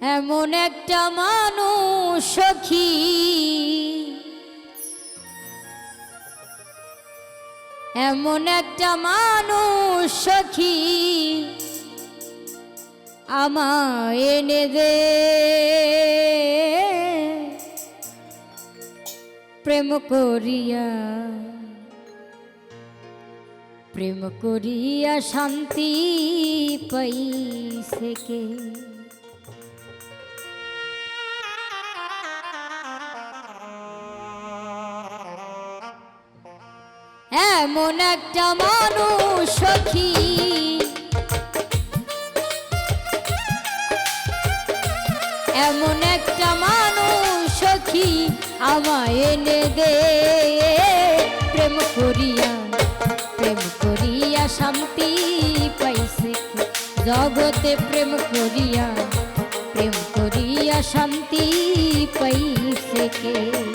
এমন একটা মানুষ সখী। এমন একটা মানুষ সখী। আমায় এনে দে। প্রেম করিয়া প্রেম করিয়া শান্তি পাইছে কে? এমন একটা মানুষ সখী। এমন একটা মানুষ সখী আমায় এনে দে। প্রেম করিয়া প্রেম করিয়া শান্তি পাইছে? জগতে প্রেম করিয়া প্রেম করিয়া শান্তি পাইছে কে?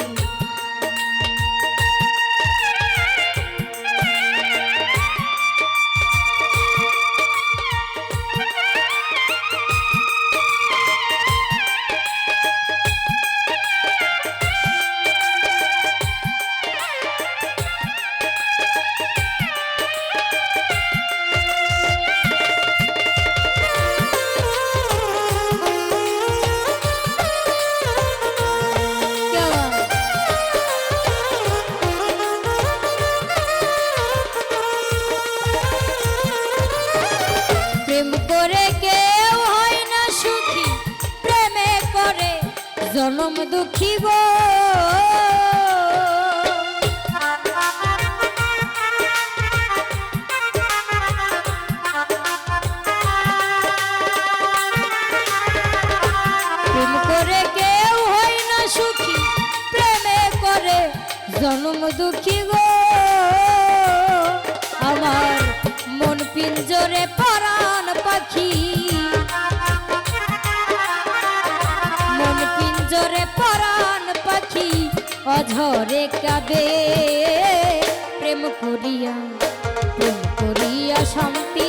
জনম দুঃখী গো কেউ না সুখী, প্রেমে করে জনম দুঃখী গো আমার মন পিঞ্জরে পরাণ অঝরে কাঁদে, প্রেম করিয়া প্রেম করিয়া শান্তি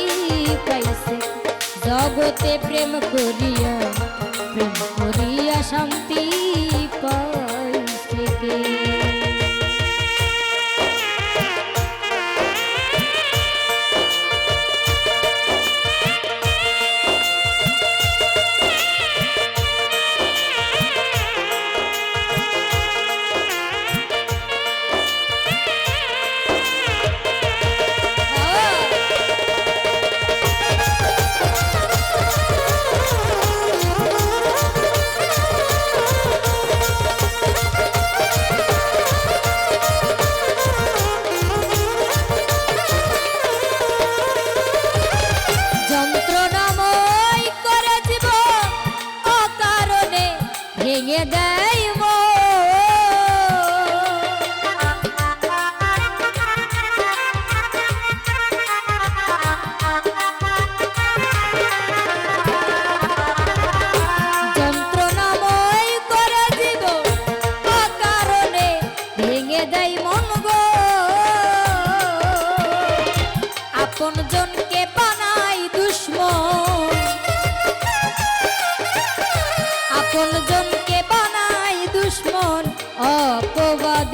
পাইছে। জগতে প্রেম করিয়া প্রেম করিয়া শান্তি পাইছে মন। যন্ত্রণাময় করে জীবন অকারণে ভেঙে দেয় মন গো আপন জনকে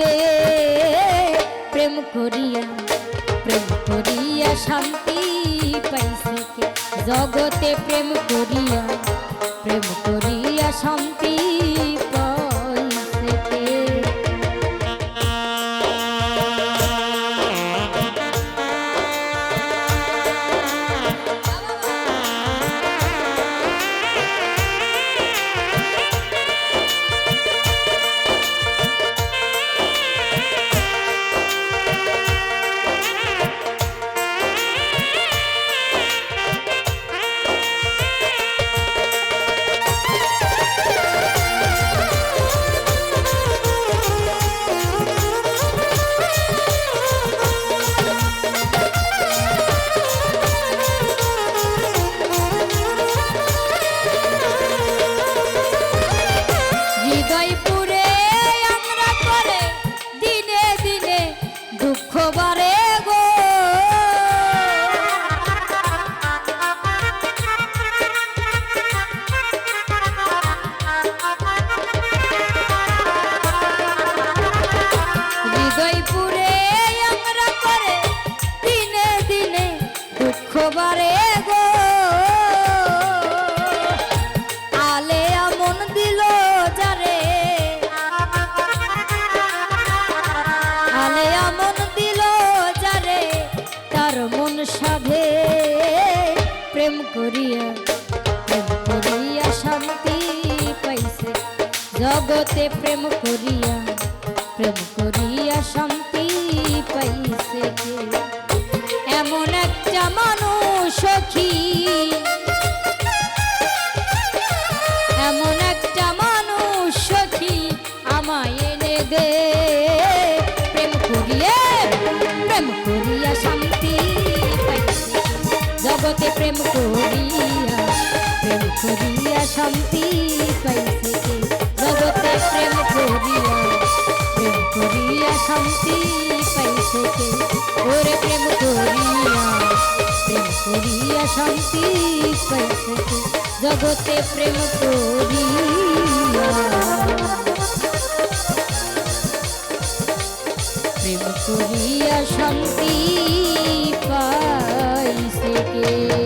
অপবাদে প্রেম করিয়া প্রেম করিয়া শান্তি পাইছে জগতে প্রেম করিয়া প্রেম করিয়া শান্তি জগতে প্রেম করিয়া প্রেম করিয়া শান্তি পাইছে এমন একটা মানুষ সখী, এমন একটা মানুষ সখী আমায় এনে দে। প্রেম করিয়ে, প্রেম করিয়া শান্তি পাইছে জগতে প্রেম করিয়া প্রেম করিয়া শান্তি পাইছে? জগতে প্রেম করিয়া প্রেম করিয়া শান্তি পাইছে কে? ওরে প্রেম করিয়া প্রেম করিয়া শান্তি পাইছে কে? জগতে প্রেম করিয়া। প্রেম করিয়া শান্তি পাইছে কে?